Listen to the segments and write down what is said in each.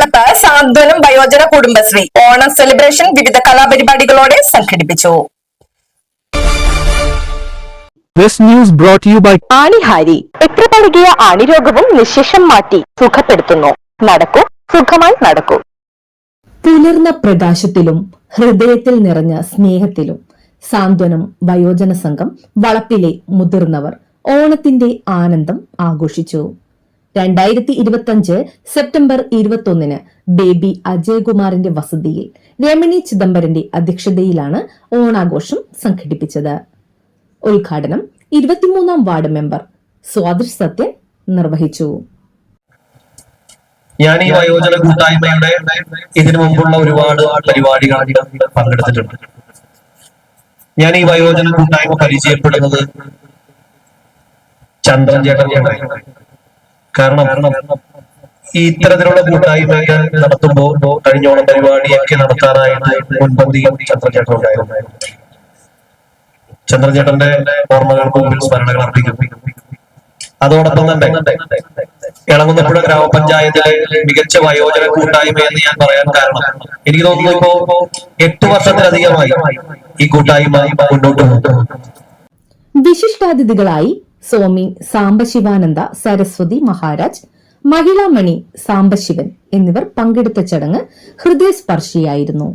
വളപ്പ് സാന്ത്വനം വയോജന കുടുംബശ്രീ ഓണം സെലിബ്രേഷൻ വിവിധ കലാപരിപാടികളോടെ സംഘടിപ്പിച്ചു. This news brought to you by ആണിഹാരി. എത്ര പഴകിയ ആണിരോഗവും നിശേഷം മാറ്റി സുഖപ്പെടുത്തുന്നു. നടക്കൂ സുഖമായി നടക്കൂ. പുലർന്ന പ്രകാശത്തിലും ഹൃദയത്തിൽ നിറഞ്ഞ സ്നേഹത്തിലും സാന്ത്വനം വയോജന സംഘം വളപ്പിലെ മുതിർന്നവർ ഓണത്തിന്റെ ആനന്ദം ആഘോഷിച്ചു. രണ്ടായിരത്തി ഇരുപത്തിയഞ്ച് സെപ്റ്റംബർ ഇരുപത്തൊന്നിന് ബേബി അജയകുമാറിന്റെ വസതിയിൽ രമണി ചിദംബരന്റെ അധ്യക്ഷതയിലാണ് ഓണാഘോഷം സംഘടിപ്പിച്ചത്. ഉദ്ഘാടനം ഇരുപത്തിമൂന്നാം വാർഡ് മെമ്പർ സ്വാതിഷ് സത്യൻ നിർവഹിച്ചു. ഞാൻ ഈ വയോജന കൂട്ടായ്മയുടെ ഇതിനു മുമ്പുള്ള ഒരുപാട് പരിപാടികൾ പങ്കെടുത്തിട്ടുണ്ട്. ഞാൻ ഈ വയോജന കൂട്ടായ്മ പരിചയപ്പെടുന്നത് ചന്ദ്രൻ ചേട്ടൻ കാരണം ഈ ഇത്തരത്തിലുള്ള കൂട്ടായ്മയൊക്കെ നടത്തുമ്പോൾ കഴിഞ്ഞ ഓണ പരിപാടിയൊക്കെ നടത്താനായിട്ട് മുൻപന്തിയും ചന്ദ്രചേട്ടൻ ഉണ്ടായിരുന്നു. ചന്ദ്രചേട്ടന്റെ ഓർമ്മകൾക്ക് മുമ്പിൽ സ്മരണകൾ അർപ്പിക്കും അതോടൊപ്പം തന്നെ ഇളങ്ങുന്നപ്പുഴ ഗ്രാമപഞ്ചായത്തിലെ മികച്ച വയോജന കൂട്ടായ്മ എന്ന് ഞാൻ പറയാൻ കാരണം എനിക്ക് തോന്നുന്നു ഇപ്പോ എട്ട് വർഷത്തിലധികമായി ഈ കൂട്ടായ്മ മുന്നോട്ട് പോകുന്നു. വിശിഷ്ടാതിഥികളായി സ്വാമി സാംബശിവാനന്ദ സരസ്വതി മഹാരാജ് മഹിളാമണി സാംബശിവൻ എന്നിവർ പങ്കെടുത്ത ചടങ്ങ് ഹൃദയസ്പർശിയായിരുന്നു.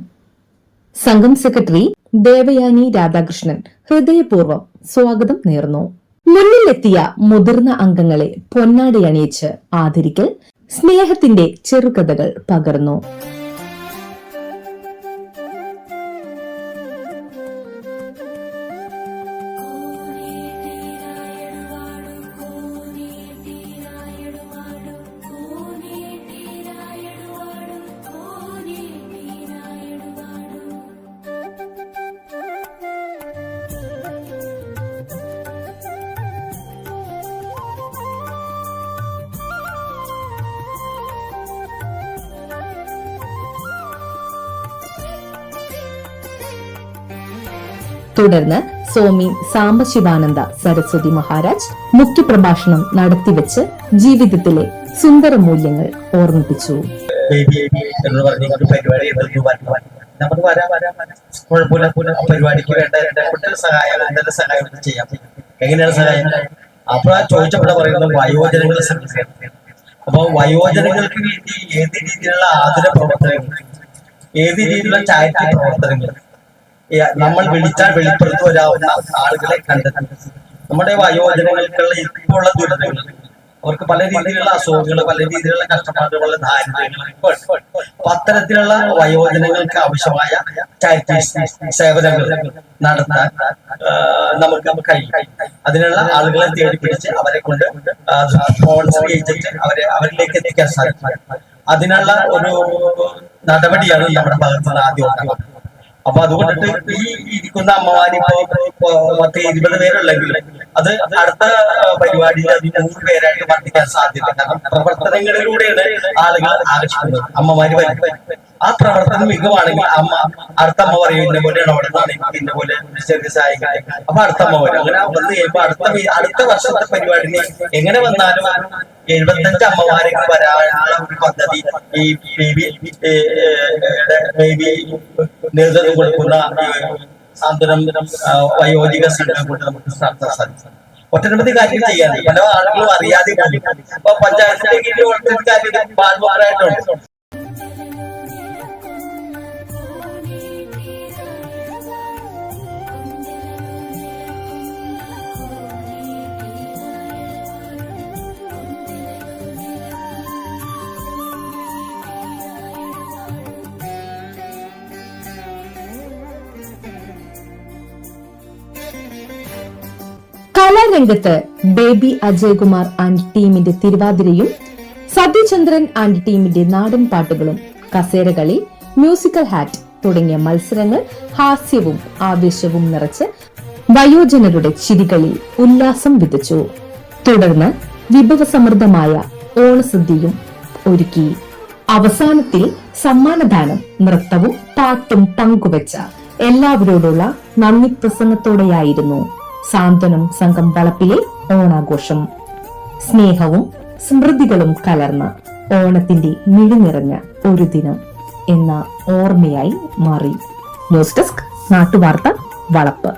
സംഘം സെക്രട്ടറി ദേവയാനി രാധാകൃഷ്ണൻ ഹൃദയപൂർവം സ്വാഗതം നേർന്നു. മുന്നിലെത്തിയ മുതിർന്ന അംഗങ്ങളെ പൊന്നാടി അണിയിച്ച് ആദരിക്കൽ സ്നേഹത്തിന്റെ ചെറുകഥകൾ പകർന്നു. തുടർന്ന് സ്വാമി സാംബശിവാനന്ദ സരസ്വതി മഹാരാജ് മുഖ്യപ്രഭാഷണം നടത്തിവെച്ച് ജീവിതത്തിലെ സുന്ദര മൂല്യങ്ങൾ ഓർമ്മിപ്പിച്ചു. സഹായം അപ്പൊ ചോദിച്ചപ്പോൾ പറയുന്നത് വയോജനങ്ങൾക്ക് വേണ്ടി ഏത് രീതിയിലുള്ള ആതുര പ്രവർത്തനങ്ങൾ? ഏത് രീതിയിലുള്ള ചാരിറ്റി പ്രവർത്തനങ്ങൾ? നമ്മൾ വിളിച്ചാൽ വെളിപ്പെടുത്തി വരാവുന്ന ആളുകളെ കണ്ടെത്തുന്നത് നമ്മുടെ വയോജനങ്ങൾക്കുള്ള ഇപ്പോഴുള്ള ദുരിതങ്ങൾ. അവർക്ക് പല രീതിയിലുള്ള അസുഖങ്ങൾ പല രീതിയിലുള്ള കഷ്ടപ്പാടുകളുള്ള ദാരിദ്ര്യങ്ങൾ അപ്പൊ അത്തരത്തിലുള്ള വയോജനങ്ങൾക്ക് ആവശ്യമായ സേവനങ്ങൾ നടത്താൻ നമുക്ക് കഴിയും. അതിനുള്ള ആളുകളെ തേടി പിടിച്ച് അവരെ കൊണ്ട് സ്പോൺസർ ചെയ്തിട്ട് അവരെ അവരിലേക്ക് എത്തിക്കാൻ സാധിക്കും. അതിനുള്ള ഒരു നടപടിയാണ് നമ്മുടെ ഭാഗത്തുനിന്ന് ആദ്യം അപ്പൊ അതുകൊണ്ടിട്ട് ഈ ഇരിക്കുന്ന അമ്മമാരി ഇപ്പോ പത്ത് ഇരുപത് പേരുള്ളെങ്കിൽ അത് അടുത്ത പരിപാടിയിൽ അത് നൂറ് പേരായിട്ട് വർദ്ധിക്കാൻ സാധ്യത കാരണം പ്രവർത്തനങ്ങളിലൂടെയാണ് ആളുകൾ ആകർഷിക്കുന്നത് അമ്മമാര് വരും ആ പ്രവർത്തനം മികവാണെങ്കിൽ അമ്മ അടുത്ത അമ്മ പറയും ഇന്ന പോലെ ഇടപെടുന്നതാണ് എനിക്ക് ഇന്ന പോലെ ചെറിയ സഹായിക്കാൻ അപ്പൊ അടുത്ത അമ്മ വരും അങ്ങനെ വന്ന് ചെയ്യുമ്പോ അടുത്ത അടുത്ത വർഷത്തെ പരിപാടിന് എങ്ങനെ വന്നാലും എഴുപത്തഞ്ച് അമ്മമാരെ വരാനുള്ള ഒരു പദ്ധതി ഈ ബേബി ബേബി നേതൃത്വം കൊടുക്കുന്ന സാന്ത്വനം വയോധിക സംഘം കൊണ്ട് നമുക്ക് നടത്താൻ സാധിക്കും. ഒട്ടനവധി കാര്യങ്ങൾ ചെയ്യാതെ പല ആളുകളും അറിയാതെ അപ്പൊ പഞ്ചായത്തിന്റെ കീഴിൽ ഒട്ടനവധി ബാൽമാറായിട്ടുണ്ട് കലാരംഗത്ത് ബേബി അജയകുമാർ ആൻഡ് ടീമിന്റെ തിരുവാതിരയും സത്യചന്ദ്രൻ ആൻഡ് ടീമിന്റെ നാടൻ പാട്ടുകളും കസേരകളി മ്യൂസിക്കൽ ഹാറ്റ് തുടങ്ങിയ മത്സരങ്ങൾ ഹാസ്യവും ആവേശവും നിറച്ച് വയോജനരുടെ ചിരികളിൽ ഉല്ലാസം വിതച്ചു. തുടർന്ന് വിഭവസമൃദ്ധമായ ഓണസദ്യയും ഒരുക്കി. അവസാനത്തിൽ സമ്മാനദാനം നൃത്തവും പാട്ടും പങ്കുവച്ച എല്ലാവരോടുള്ള നന്ദി പ്രസംഗത്തോടെയായിരുന്നു സാന്ത്വനം സംഘം വളപ്പിലെ ഓണാഘോഷം. സ്നേഹവും സ്മൃതികളും കലർന്ന ഓണത്തിന്റെ മിഴി നിറഞ്ഞ ഒരു ദിനം എന്ന ഓർമ്മയായി മാറി. ന്യൂസ് ഡെസ്ക് നാട്ടുവാർത്ത വളപ്പ്.